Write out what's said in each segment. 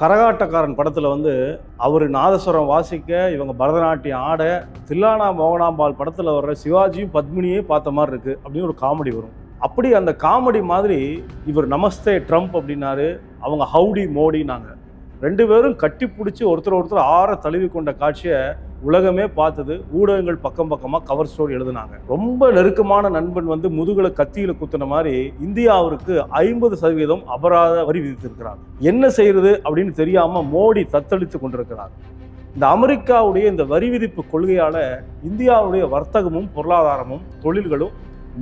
கரகாட்டக்காரன் படத்தில் வந்து அவர் நாதஸ்வரம் வாசிக்க இவங்க பரதநாட்டியம் ஆட தில்லானா மோகனாம்பாள் படத்தில் வர்ற சிவாஜியும் பத்மினியே பார்த்த மாதிரி இருக்குது அப்படின்னு ஒரு காமெடி வரும். அப்படி அந்த காமெடி மாதிரி இவர் நமஸ்தே ட்ரம்ப் அப்படின்னாரு அவங்க ஹவுடி மோடினாங்க ரெண்டு பேரும் கட்டி பிடிச்சி ஒருத்தர் ஒருத்தர் ஆற தழுவி கொண்ட காட்சியை உலகமே பார்த்தது ஊடகங்கள் பக்கம் பக்கமாக கவர் ஸ்டோரி எழுதுனாங்க. ரொம்ப நெருக்கமான நண்பன் வந்து முதுகில் கத்தியில் குத்துன மாதிரி இந்தியாவிற்கு ஐம்பது சதவீதம் அபராத வரி விதித்திருக்கிறார். என்ன செய்யறது அப்படின்னு தெரியாமல் மோடி தத்தளித்து கொண்டிருக்கிறார். இந்த அமெரிக்காவுடைய இந்த வரி விதிப்பு கொள்கையால் இந்தியாவுடைய வர்த்தகமும் பொருளாதாரமும் தொழில்களும்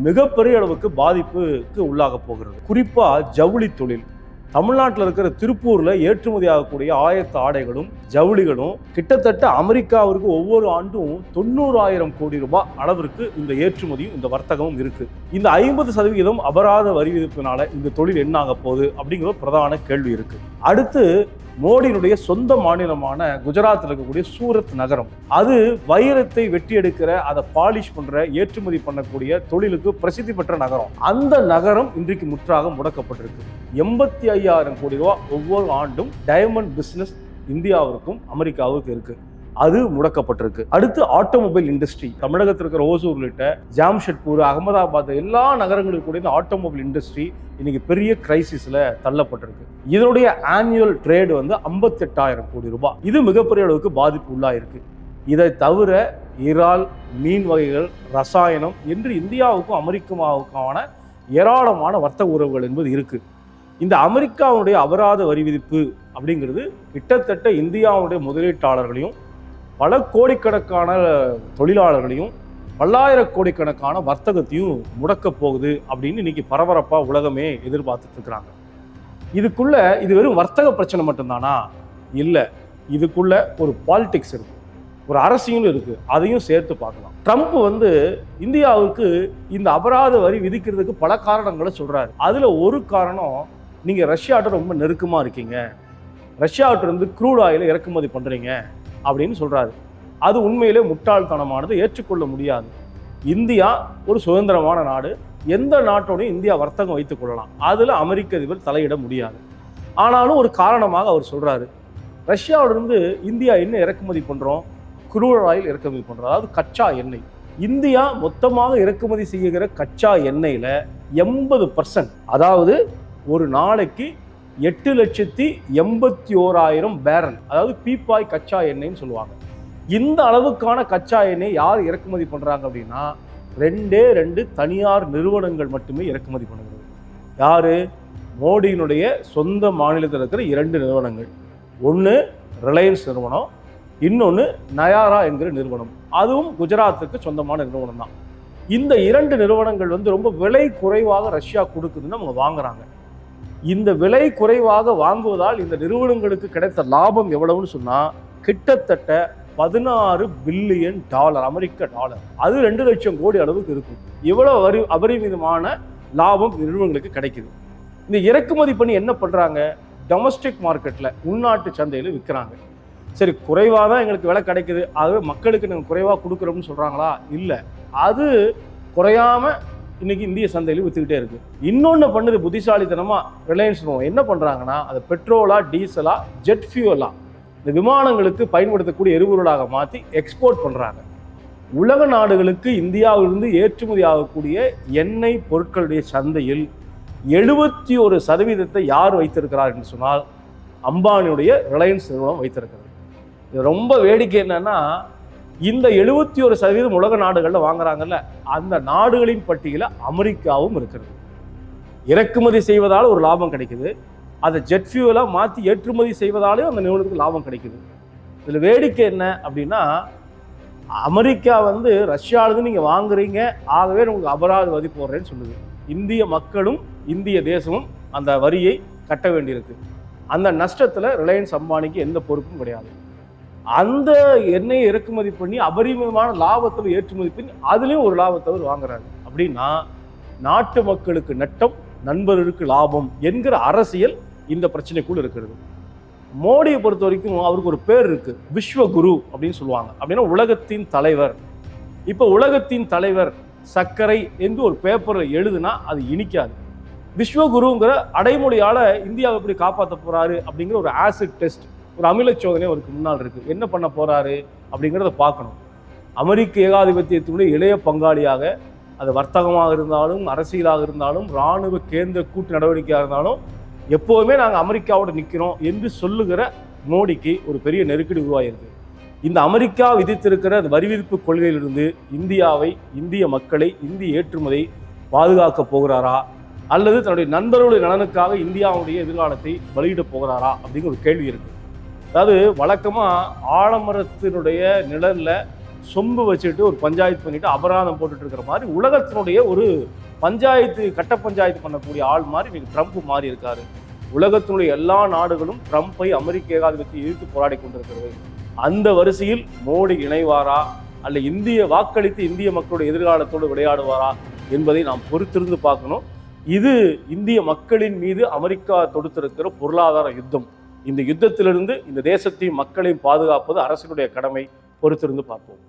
மிகப்பெரிய அளவுக்கு பாதிப்புக்கு உள்ளாக போகிறது. குறிப்பாக ஜவுளி தொழில். தமிழ்நாட்டில் இருக்கிற திருப்பூரில் ஏற்றுமதி ஆகக்கூடிய ஆயத்த ஆடைகளும் ஜவுளிகளும் கிட்டத்தட்ட அமெரிக்காவிற்கு ஒவ்வொரு ஆண்டும் தொண்ணூறாயிரம் கோடி ரூபாய் அளவிற்கு இந்த ஏற்றுமதியும் இந்த வர்த்தகமும் இருக்கு. இந்த ஐம்பது சதவிகிதம் அபராத வரி விதிப்பினால இந்த தொழில் என்ன ஆக போகுது அப்படிங்கிற ஒரு பிரதான கேள்வி இருக்குது அடுத்து மோடியினுடைய சொந்த மாநிலமான குஜராத்தில் இருக்கக்கூடிய சூரத் நகரம். அது வைரத்தை வெட்டி எடுக்கிற அதை பாலிஷ் பண்ற ஏற்றுமதி பண்ணக்கூடிய தொழிலுக்கு பிரசித்தி பெற்ற நகரம். அந்த நகரம் இன்றைக்கு முற்றாக முடக்கப்பட்டிருக்கு. எண்பத்தி ஐயாயிரம் கோடி ரூபாய் ஒவ்வொரு ஆண்டும் டைமண்ட் பிஸ்னஸ் இந்தியாவிற்கும் அமெரிக்காவுக்கும் இருக்குது அது முடக்கப்பட்டிருக்கு. அடுத்து ஆட்டோமொபைல் இண்டஸ்ட்ரி தமிழகத்தில் இருக்கிற ஓசூர் உள்ளிட்ட ஜாம்ஷெட்பூர் அகமதாபாத் எல்லா நகரங்களுக்கு கூட இந்த ஆட்டோமொபைல் இண்டஸ்ட்ரி இன்னைக்கு பெரிய கிரைசிஸ்ல தள்ளப்பட்டிருக்கு. இதனுடைய ஆனுவல் ட்ரேடு வந்து ஐம்பத்தெட்டாயிரம் கோடி ரூபாய். இது மிகப்பெரிய அளவுக்கு பாதிப்பு உள்ளாயிருக்கு. இதை தவிர இறால் மீன் வகைகள் ரசாயனம் என்று இந்தியாவுக்கும் அமெரிக்காவுக்கான ஏராளமான வர்த்தக உறவுகள் என்பது இருக்கு. இந்த அமெரிக்காவுடைய அபராத வரி விதிப்பு அப்படிங்கிறது கிட்டத்தட்ட இந்தியாவுடைய முதலீட்டாளர்களையும் பல கோடிக்கணக்கான தொழிலாளர்களையும் பல்லாயிர கோடிக்கணக்கான வர்த்தகத்தையும் முடக்க போகுது அப்படின்னு இன்னைக்கு பரபரப்பாக உலகமே எதிர்பார்த்துட்டு இருக்கிறாங்க. இதுக்குள்ள இது வெறும் வர்த்தக பிரச்சனை மட்டும்தானா? இல்லை. இதுக்குள்ள ஒரு பாலிடிக்ஸ் இருக்கு. ஒரு அரசியலும் இருக்கு. அதையும் சேர்த்து பார்க்கலாம். ட்ரம்ப் வந்து இந்தியாவுக்கு இந்த அபராத வரி விதிக்கிறதுக்கு பல காரணங்களை சொல்றாரு. அதுல ஒரு காரணம் நீங்க ரஷ்யாட்ட ரொம்ப நெருக்கமா இருக்கீங்க. ரஷ்யாவிட்ட இருந்து க்ரூட் ஆயில இறக்குமதி பண்றீங்க. அப்படின்னு சொல்கிறாரு அது உண்மையிலே முட்டாள்தனமானது ஏற்றுக்கொள்ள முடியாது. இந்தியா ஒரு சுதந்திரமான நாடு. எந்த நாட்டோடையும் இந்தியா வர்த்தகம் வைத்துக் கொள்ளலாம். அதில் அமெரிக்க அதிபர் தலையிட முடியாது. ஆனாலும் ஒரு காரணமாக அவர் சொல்கிறாரு ரஷ்யாவிலிருந்து இந்தியா என்ன இறக்குமதி பண்ணுறோம் குரூர் ஆயில் இறக்குமதி பண்ணுறோம் அதாவது கச்சா எண்ணெய். இந்தியா மொத்தமாக இறக்குமதி செய்கிற கச்சா எண்ணெயில் எண்பது பர்சன்ட் அதாவது ஒரு நாளைக்கு எட்டு லட்சத்தி எண்பத்தி ஓராயிரம் பேரல் அதாவது பீப்பாய் கச்சா எண்ணெய்ன்னு சொல்லுவாங்க. இந்த அளவுக்கான கச்சா எண்ணெய் யார் இறக்குமதி பண்ணுறாங்க அப்படின்னா ரெண்டே ரெண்டு தனியார் நிறுவனங்கள் மட்டுமே இறக்குமதி பண்ணுகிறது. யார்? மோடியினுடைய சொந்த மாநிலத்தில் இருக்கிற இரண்டு நிறுவனங்கள். ஒன்று ரிலையன்ஸ் நிறுவனம் இன்னொன்று நயாரா என்கிற நிறுவனம். அதுவும் குஜராத்துக்கு சொந்தமான நிறுவனம் தான். இந்த இரண்டு நிறுவனங்கள் வந்து ரொம்ப விலை குறைவாக ரஷ்யா கொடுக்குதுன்னு அவங்க வாங்குறாங்க. இந்த விலை குறைவாக வாங்குவதால் இந்த நிறுவனங்களுக்கு கிடைத்த லாபம் எவ்வளவுன்னு சொன்னால் கிட்டத்தட்ட பதினாறு பில்லியன் டாலர் அமெரிக்க டாலர். அது ரெண்டு லட்சம் கோடி அளவுக்கு இருக்கும். இவ்வளோ அபரி அபரிமிதமான லாபம் நிறுவனங்களுக்கு கிடைக்குது. இந்த இறக்குமதி பண்ணி என்ன பண்ணுறாங்க டொமஸ்டிக் மார்க்கெட்டில் உள்நாட்டு சந்தையில் விற்கிறாங்க சரி குறைவாக தான் எங்களுக்கு விலை கிடைக்குது. அது மக்களுக்கு நாங்கள் குறைவாக கொடுக்குறோம்னு சொல்கிறாங்களா இல்லை. அது குறையாம இன்னைக்கு இந்திய சந்தையில் வித்துக்கிட்டே இருக்கு. இன்னொன்று பண்ணுது புத்திசாலித்தனமா ரிலையன்ஸ் என்ன பண்றாங்கன்னா அதை பெட்ரோலா டீசலா ஜெட் ஃபியூலா இந்த விமானங்களுக்கு பயன்படுத்தக்கூடிய எரிபொருளாக மாற்றி எக்ஸ்போர்ட் பண்றாங்க. உலக நாடுகளுக்கு இந்தியாவிலிருந்து ஏற்றுமதி ஆகக்கூடிய எண்ணெய் பொருட்களுடைய சந்தையில் எழுபத்தி ஒரு சதவீதத்தை யார் வைத்திருக்கிறார் என்று சொன்னால் அம்பானியுடைய ரிலையன்ஸ் நிறுவனம் வைத்திருக்கிறது. இது ரொம்ப வேடிக்கை என்னன்னா இந்த எழுபத்தி ஒரு சதவீதம் உலக நாடுகளில் வாங்குறாங்கல்ல அந்த நாடுகளின் பட்டியலில் அமெரிக்காவும் இருக்கிறது. இறக்குமதி செய்வதால் ஒரு லாபம் கிடைக்குது. அதை ஜெட் ஃபியூவலாக மாற்றி ஏற்றுமதி செய்வதாலேயும் அந்த நிறுவனத்துக்கு லாபம் கிடைக்குது. இதில் வேடிக்கை என்ன அப்படின்னா அமெரிக்கா வந்து ரஷ்யாவிலேருந்து நீங்கள் வாங்குறீங்க ஆகவே உங்களுக்கு அபராத வரி போடுறேன்னு சொல்லுது. இந்திய மக்களும் இந்திய தேசமும் அந்த வரியை கட்ட வேண்டியிருக்கு. அந்த நஷ்டத்தில் ரிலையன்ஸ் அம்பானிக்கு எந்த பொறுப்பும் கிடையாது. அந்த எண்ணெயை இறக்குமதி பண்ணி அபரிமிதமான லாபத்தில் ஏற்றுமதி பண்ணி அதுலேயும் ஒரு லாபத்தை அவர் வாங்குறாரு. அப்படின்னா நாட்டு மக்களுக்கு நட்டம் நண்பர்களுக்கு லாபம் என்கிற அரசியல் இந்த பிரச்சனைக்குள் இருக்கிறது. மோடியை பொறுத்த வரைக்கும் அவருக்கு ஒரு பேர் இருக்கு. விஸ்வகுரு அப்படின்னு சொல்லுவாங்க. அப்படின்னா உலகத்தின் தலைவர். இப்போ உலகத்தின் தலைவர் சர்க்கரை என்று ஒரு பேப்பரில் எழுதுனா அது இனிக்காது. விஸ்வகுருங்கிற அடைமொழியால் இந்தியாவை எப்படி காப்பாற்ற போகிறாரு அப்படிங்கிற ஒரு ஆசிட் டெஸ்ட் ஒரு அமில சோதனை அவருக்கு முன்னால் இருக்குது என்ன பண்ண போகிறாரு அப்படிங்கிறத பார்க்கணும். அமெரிக்க ஏகாதிபத்தியத்தினுடைய இளைய பங்காளியாக அது வர்த்தகமாக இருந்தாலும் அரசியலாக இருந்தாலும் இராணுவ கேந்திர கூட்டு நடவடிக்கையாக இருந்தாலும் எப்போதுமே நாங்கள் அமெரிக்காவோட நிற்கிறோம் என்று சொல்லுகிற மோடிக்கு ஒரு பெரிய நெருக்கடி உருவாகிருக்கு இந்த அமெரிக்கா விதித்திருக்கிற வரி விதிப்பு கொள்கையிலிருந்து இந்தியாவை இந்திய மக்களை இந்திய ஏற்றுமதியை பாதுகாக்க போகிறாரா? அல்லது தன்னுடைய நண்பர்களுடைய நலனுக்காக இந்தியாவுடைய எதிர்காலத்தை வெளியிட போகிறாரா? அப்படிங்கிற ஒரு கேள்வி இருக்குது அதாவது வழக்கமாக ஆலமரத்தினுடைய நிழலில் சொம்பு வச்சுட்டு ஒரு பஞ்சாயத்து பண்ணிட்டு அபராதம் போட்டுட்டு இருக்கிற மாதிரி உலகத்தினுடைய ஒரு பஞ்சாயத்து கட்ட பஞ்சாயத்து பண்ணக்கூடிய ஆள் மாதிரி இன்னைக்கு ட்ரம்ப் மாறி இருக்காரு. உலகத்தினுடைய எல்லா நாடுகளும் ட்ரம்ப்பை அமெரிக்க ஏகாதிபத்தியை எதிர்த்து போராடி கொண்டிருக்கிறது. அந்த வரிசையில் மோடி இணைவாரா? அல்ல இந்திய வாக்களித்து இந்திய மக்களுடைய எதிர்காலத்தோடு விளையாடுவாரா? என்பதை நாம் பொறுத்திருந்து பார்க்கணும். இது இந்திய மக்களின் மீது அமெரிக்கா தொடுத்திருக்கிற பொருளாதார யுத்தம். இந்த யுத்தத்திலிருந்து இந்த தேசத்தையும் மக்களையும் பாதுகாப்பது அரசினுடைய கடமை பொறுத்திருந்து பார்ப்போம்.